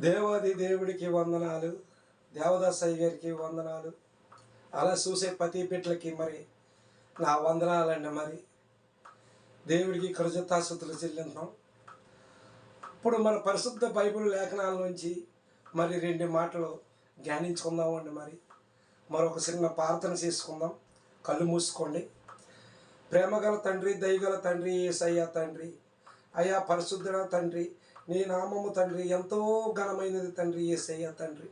దేవాది దేవుడికి వందనాలు దేవదాసయ్య గారికి వందనాలు. అలా చూసే పతి బిడ్డలకి మరి నా వందనాలండి మరి. దేవుడికి కృతజ్ఞతాస్తుతులు చెల్లిందాం ఇప్పుడు మన పరిశుద్ధ బైబిల్ లేఖనాల నుంచి మరి రెండు మాటలు ధ్యానించుకుందామండి మరి. మరొక చిన్న ప్రార్థన చేసుకుందాం. కళ్ళు మూసుకోండి. ప్రేమగల తండ్రి దయగల తండ్రి ఏసయ్య తండ్రి అయా పరిశుద్ధుడ తండ్రి నీ నామము తండ్రి ఎంతో ఘనమైనది తండ్రి ఏసయ్య తండ్రి.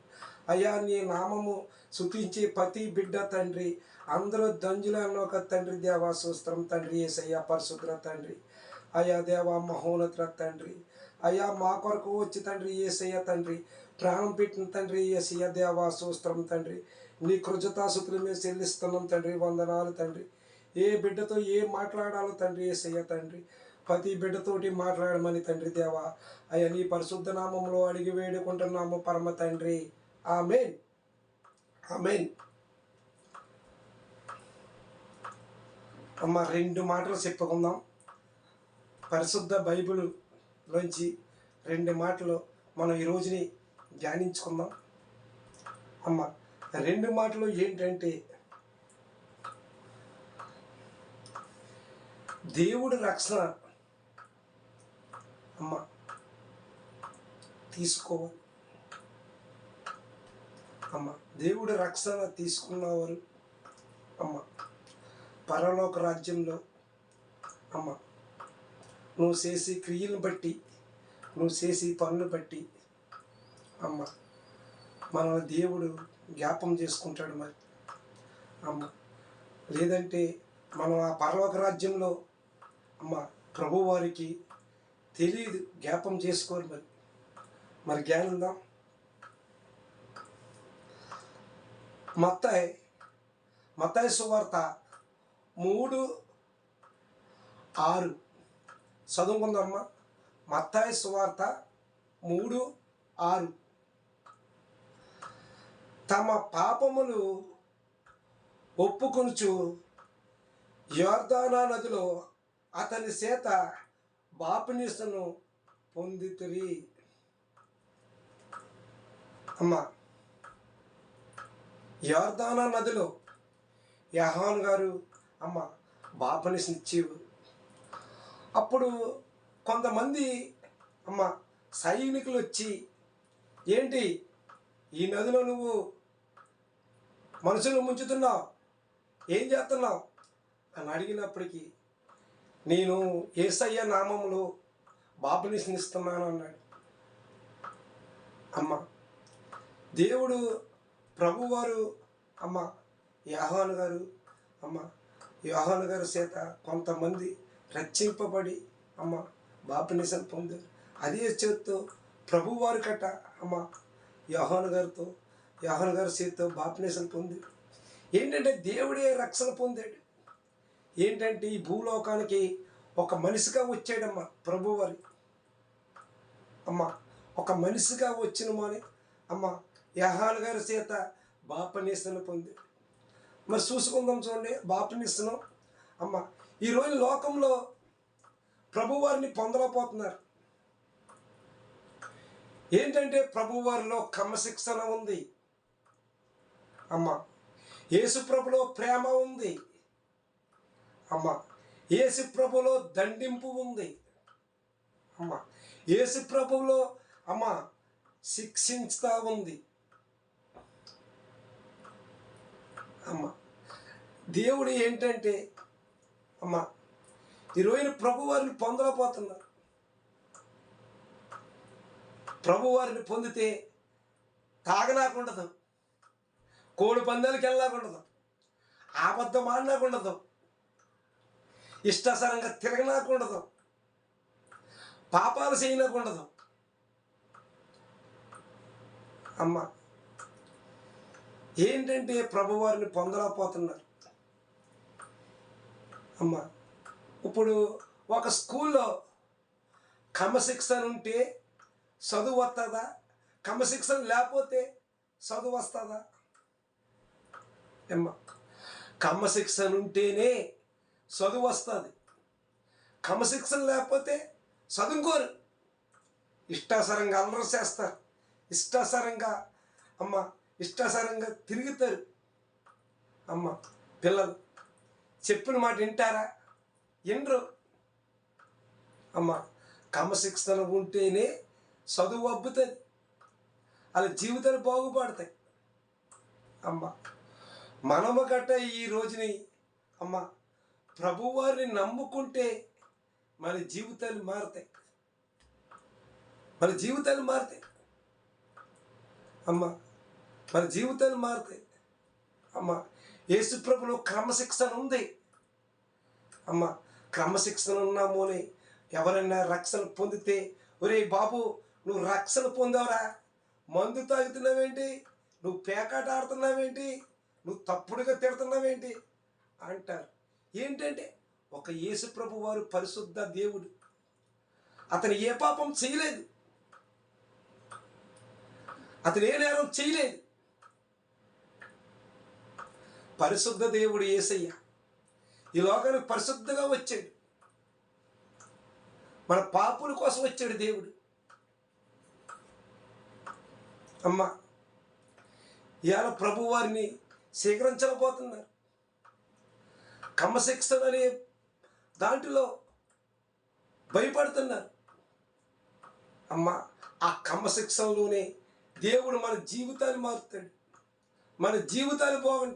అయ్యా నీ నామము శుతించే ప్రతి బిడ్డ తండ్రి అందరూ దంజులు ఒక తండ్రి దేవా సూస్త్రం తండ్రి ఏసయ్య పరశుద్ర తండ్రి. అయా దేవా మహోనత్ర తండ్రి. అయ్యా మా కొరకు వచ్చి తండ్రి ఏసయ్య తండ్రి ప్రాణం పెట్టిన తండ్రి ఏసయ్య దేవా సూస్త్రం తండ్రి. నీ కృజతాసుతులు మేము చెల్లిస్తున్నాం తండ్రి వందనాలు తండ్రి. ఏ బిడ్డతో ఏ మాట్లాడాలో తండ్రి ఏసయ్య తండ్రి. ప్రతి బిడ్డతోటి మాట్లాడమని తండ్రి దేవా. అయ్యా నీ పరిశుద్ధ నామంలో అడిగి వేడుకుంటున్నాము పరమ తండ్రి. ఆమెన్. ఆమెన్. అమ్మ రెండు మాటలు చెప్పుకుందాం పరిశుద్ధ బైబిల్లోంచి రెండు మాటలు మనం ఈ రోజుని ధ్యానించుకుందాం. అమ్మ రెండు మాటలు ఏంటంటే దేవుడి రక్షణ అమ్మ. తీసుకోవాలి అమ్మ. దేవుడి రక్షణ తీసుకున్నవారు. అమ్మ. పరలోక రాజ్యంలో. అమ్మ. నువ్వు చేసే క్రియలను బట్టి నువ్వు చేసే పనులు బట్టి. అమ్మ. మన దేవుడు జ్ఞాపం చేసుకుంటాడు మరి. అమ్మ. లేదంటే మనం ఆ పరలోక రాజ్యంలో అమ్మ ప్రభువారికి తెలియదు జ్ఞాపం చేసుకోరు మరి. మరి జ్ఞానందాం. మత్తాయి మత్తాయి సువార్త మూడు ఆరు. చదువుకుందమ్మా మత్తాయి సువార్త మూడు ఆరు. తమ పాపములు ఒప్పుకొనుచు యోర్దానా నదిలో అతని చేత బాపనిసను పొందితిరి. అమ్మ యోర్దానా నదిలో యహాన్ గారు అమ్మ బాపనిచ్చేవారు అప్పుడు కొంతమంది అమ్మ సైనికులు వచ్చి ఏంటి ఈ నదిలో నువ్వు మనుషులు ముంచుతున్నావు? ఏం చేస్తున్నావు? అని అడిగినప్పటికీ నేను ఏసయ్య నామములో బాపునిస్నిస్తున్నాను అన్నాడు. అమ్మ దేవుడు ప్రభువారు అమ్మ యాహాను గారు అమ్మ యోహాను గారి చేత కొంతమంది రక్షింపబడి అమ్మ బాపనిసం పొందారు అదే చేత్తో ప్రభువారు కట్ట అమ్మ యోహాను గారితో యోహాను గారి చేతితో బాపనిసం పొందారు ఏంటంటే దేవుడే రక్షణ పొందాడు. ఏంటంటే ఈ భూలోకానికి ఒక మనిషిగా వచ్చాడమ్మ ప్రభువారి అమ్మ ఒక మనిషిగా వచ్చిన మాని అమ్మ యహాన్ గారి చేత బాపనీసను పొంది. మరి చూసుకుందాం చూడండి బాపనీసను అమ్మ ఈరోజు లోకంలో ప్రభువారిని పొందలేకపోతున్నారు. ఏంటంటే ప్రభువారిలో క్రమశిక్షణ ఉంది. అమ్మ యేసుప్రభులో ప్రేమ ఉంది. అమ్మ ఏసు ప్రభులో దండింపు ఉంది. అమ్మ ఏసు ప్రభులో అమ్మ శిక్షించుతా ఉంది. అమ్మ దేవుడు ఏంటంటే అమ్మ ఈరోజు రోజున వారిని పొందలేకపోతున్నారు. ప్రభువారిని పొందితే తాగనాకుండదు. కోడి పందాలకి వెళ్ళాకుండదు ఆబద్ధం ఆడినాకుండదు ఇష్టాసరంగా తిరగనాకుండదు పాపాలు చేయనాకుండదు అమ్మ ఏంటంటే ప్రభువారిని పొందలేకపోతున్నారు. అమ్మ ఇప్పుడు ఒక స్కూల్లో క్రమశిక్షణ ఉంటే చదువు వస్తుందా? క్రమశిక్షణ లేకపోతే చదువు వస్తుందా? అమ్మ క్రమశిక్షణ ఉంటేనే చదువు వస్తుంది. క్రమశిక్షణ లేకపోతే చదువుకోరు. ఇష్టాసరంగా అల్లరి చేస్తారు. ఇష్టాసరంగా అమ్మ ఇష్టాసరంగా తిరుగుతారు. అమ్మ పిల్లలు చెప్పిన మాట వింటారా? వినరు. అమ్మ క్రమశిక్షణ ఉంటేనే చదువు అబ్బుతుంది. వాళ్ళ జీవితాలు బాగుపడతాయి. అమ్మ మనము గట్ట ఈ రోజుని అమ్మ ప్రభువారిని నమ్ముకుంటే మన జీవితాలు మారుతాయి. మన జీవితాలు మారుతాయి. అమ్మ మన జీవితాలు మారుతాయి. అమ్మ యేసుప్రభులో క్రమశిక్షణ ఉంది. అమ్మ క్రమశిక్షణ ఉన్నాము అని ఎవరైనా రక్షణ పొందితే ఒరే బాబు నువ్వు రక్షణ పొందావరా. మందు తాగుతున్నావేంటి? నువ్వు పేకాట ఆడుతున్నావేంటి? నువ్వు తప్పుడుగా తిడుతున్నావేంటి? అంటారు. ఏంటంటే ఒక యేసుప్రభు వారు పరిశుద్ధ దేవుడు. అతను ఏ పాపం చేయలేదు. అతను ఏ నేరం చేయలేదు. పరిశుద్ధ దేవుడు ఏసయ్య ఈ లోకానికి పరిశుద్ధంగా వచ్చాడు. మన పాపుల కోసం వచ్చాడు దేవుడు. అమ్మ ఇవాళ ప్రభువారిని స్వీకరించకపోతున్నారు క్రమశిక్షణ అనే దాంట్లో భయపడుతున్నారు అమ్మ ఆ క్రమశిక్షణలోనే దేవుడు మన జీవితాన్ని మారుతాడు. మన జీవితాలు బాగుంటాయి.